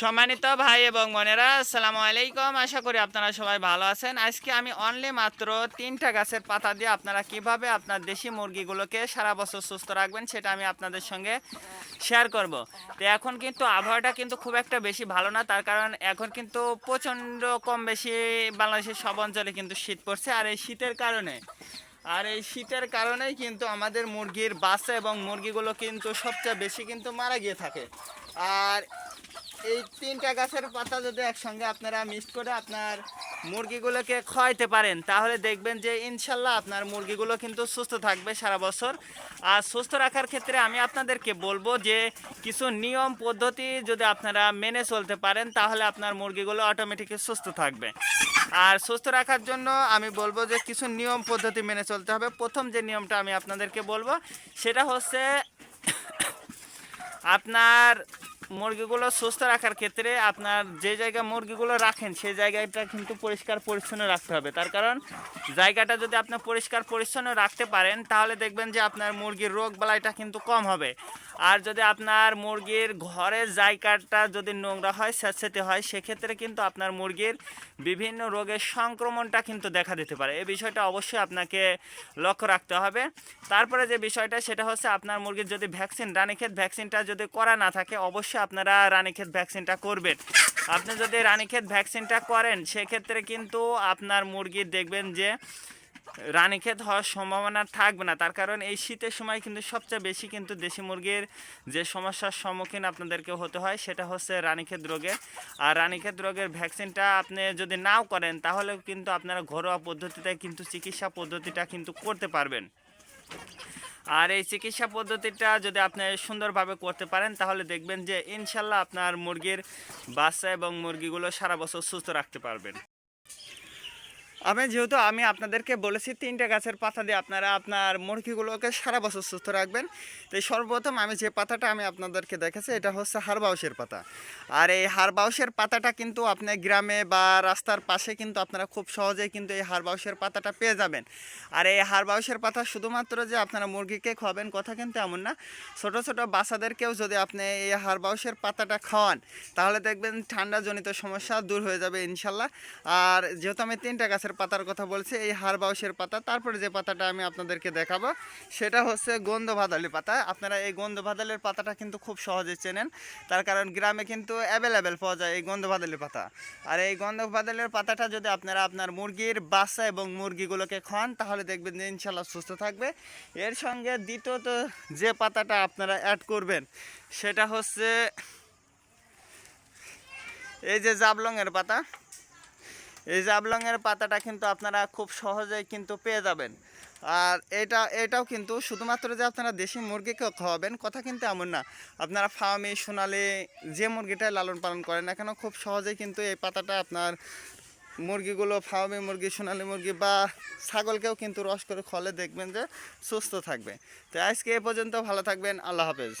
সম্মানিত ভাই এবং বোনেরা, আসসালামু আলাইকুম। আশা করি আপনারা সবাই ভালো আছেন। আজকে আমি অনলি মাত্র তিনটা গাছের পাতা দিয়ে আপনারা কীভাবে আপনার দেশি মুরগিগুলোকে সারা বছর সুস্থ রাখবেন সেটা আমি আপনাদের সঙ্গে শেয়ার করব। তো এখন কিন্তু আবহাওয়াটা কিন্তু খুব একটা বেশি ভালো না, তার কারণ এখন কিন্তু প্রচণ্ড কম বেশি বাংলাদেশের সব অঞ্চলে কিন্তু শীত পড়ছে। আর এই শীতের কারণে, আর এই শীতের কারণেই কিন্তু আমাদের মুরগির বাচ্চা এবং মুরগিগুলো কিন্তু সবচেয়ে বেশি কিন্তু মারা গিয়ে থাকে। আর এই তিনটা গাছের পাতা যদি একসঙ্গে আপনারা মিক্স করে আপনার মুরগিগুলোকে খাওয়াইতে পারেন, তাহলে দেখবেন যে ইনশাল্লাহ আপনার মুরগিগুলো কিন্তু সুস্থ থাকবে সারা বছর। আর সুস্থ রাখার ক্ষেত্রে আমি আপনাদেরকে বলব যে কিছু নিয়ম, পদ্ধতি যদি আপনারা মেনে চলতে পারেন, তাহলে আপনার মুরগিগুলো অটোমেটিকলি সুস্থ থাকবে। আর সুস্থ রাখার জন্য আমি বলব যে কিছু নিয়ম, পদ্ধতি মেনে চলতে হবে। প্রথম যে নিয়মটা আমি আপনাদেরকে বলব, সেটা হচ্ছে আপনার মুরগিগুলো সুস্থ রাখার ক্ষেত্রে আপনার যে জায়গায় মুরগিগুলো রাখেন, সেই জায়গাটা কিন্তু পরিষ্কার পরিচ্ছন্ন রাখতে হবে। তার কারণ জায়গাটা যদি আপনি পরিষ্কার পরিচ্ছন্ন রাখতে পারেন, তাহলে দেখবেন যে আপনার মুরগির রোগ বালাইটা কিন্তু কম হবে। আর যদি আপনার মুরগির ঘরের জায়গাটা যদি নোংরা হয় স্যাঁতস্যাঁতে হয়, সেক্ষেত্রে কিন্তু আপনার মুরগির বিভিন্ন রোগের সংক্রমণটা কিন্তু দেখা দিতে পারে। এই বিষয়টা অবশ্যই আপনাকে লক্ষ্য রাখতে হবে। তারপরে যে বিষয়টা, সেটা হচ্ছে আপনার মুরগির যদি ভ্যাকসিন রানীক্ষেত ভ্যাকসিনটা যদি করা না থাকে, অবশ্যই আপনারা রানীক্ষেত ভ্যাকসিনটা করবেন। আপনি যদি রানীক্ষেত ভ্যাকসিনটা করেন, সেক্ষেত্রে কিন্তু আপনার মুরগির দেখবেন যে রানীক্ষেত হওয়ার সম্ভাবনা থাকবে না। তার কারণ এই শীতের সময় কিন্তু সবচেয়ে বেশি কিন্তু দেশি মুরগির যে সমস্যার সম্মুখীন আপনাদেরকে হতে হয়, সেটা হচ্ছে রানীক্ষেত রোগের আর রানীক্ষেত রোগের ভ্যাকসিনটা আপনি যদি নাও করেন, তাহলেও কিন্তু আপনারা ঘরোয়া পদ্ধতিতে কিন্তু চিকিৎসা পদ্ধতিটা কিন্তু করতে পারবেন। আর এই চিকিৎসা পদ্ধতিটা যদি আপনি সুন্দরভাবে করতে পারেন, তাহলে দেখবেন যে ইনশাল্লাহ আপনার মুরগির বাচ্চা এবং মুরগিগুলো সারা বছর সুস্থ রাখতে পারবেন। আমি যেহেতু, আমি আপনাদেরকে বলেছি তিনটে গাছের পাতা দিয়ে আপনারা আপনার মুরগিগুলোকে সারা বছর সুস্থ রাখবেন। তো সর্বপ্রথম আমি যে পাতাটা আমি আপনাদেরকে দেখেছি, এটা হচ্ছে হারবাউসের পাতা। আর এই হারবাউসের পাতাটা কিন্তু আপনি গ্রামে বা রাস্তার পাশে কিন্তু আপনারা খুব সহজেই কিন্তু এই হারবাউসের পাতাটা পেয়ে যাবেন। আর এই হারবাউসের পাতা শুধুমাত্র যে আপনারা মুরগিকে খাওয়াবেন কথা কিন্তু এমন না। ছোট ছোট বাচ্চাদেরকেও যদি আপনি এই হারবাউসের পাতাটা খাওয়ান, তাহলে দেখবেন ঠান্ডাজনিত সমস্যা দূর হয়ে যাবে ইনশাল্লাহ। আর যেহেতু আমি তিনটা গাছের পাতার কথা বলছি, এই হারবাউসের পাতা। তারপরে যে পাতাটা আমি আপনাদেরকে দেখাবো, সেটা হচ্ছে গন্ধ ভাদালি পাতা। আপনারা এই গন্ধ ভাদালের পাতাটা কিন্তু খুব সহজে চেনেন। তার কারণ গ্রামে কিন্তু অ্যাভেলেবেল পাওয়া যায় এই গন্ধ ভাদালি পাতা। আর এই গন্ধ ভাদালের পাতাটা যদি আপনারা আপনার মুরগির বাচ্চা এবং মুরগিগুলোকে খান, তাহলে দেখবেন যে ইনশাল্লাহ সুস্থ থাকবে। এর সঙ্গে দ্বিতীয়ত যে পাতাটা আপনারা অ্যাড করবেন, সেটা হচ্ছে এই যে জাবলংয়ের পাতা। এই জাবলংয়ের পাতাটা কিন্তু আপনারা খুব সহজেই কিন্তু পেয়ে যাবেন। আর এটা, এটাও কিন্তু শুধুমাত্র যে আপনারা দেশি মুরগিকে খাওয়াবেন কথা কিন্তু এমন না। আপনারা ফার্মে, সোনালি যে মুরগিটাই লালন পালন করেন না কেন খুব সহজেই কিন্তু এই পাতাটা আপনার মুরগিগুলো ফার্মে মুরগি, সোনালি মুরগি বা ছাগলকেও কিন্তু রস করে খলে দেখবেন যে সুস্থ থাকবে। তো আজকে এ পর্যন্ত ভালো থাকবেন, আল্লাহ হাফেজ।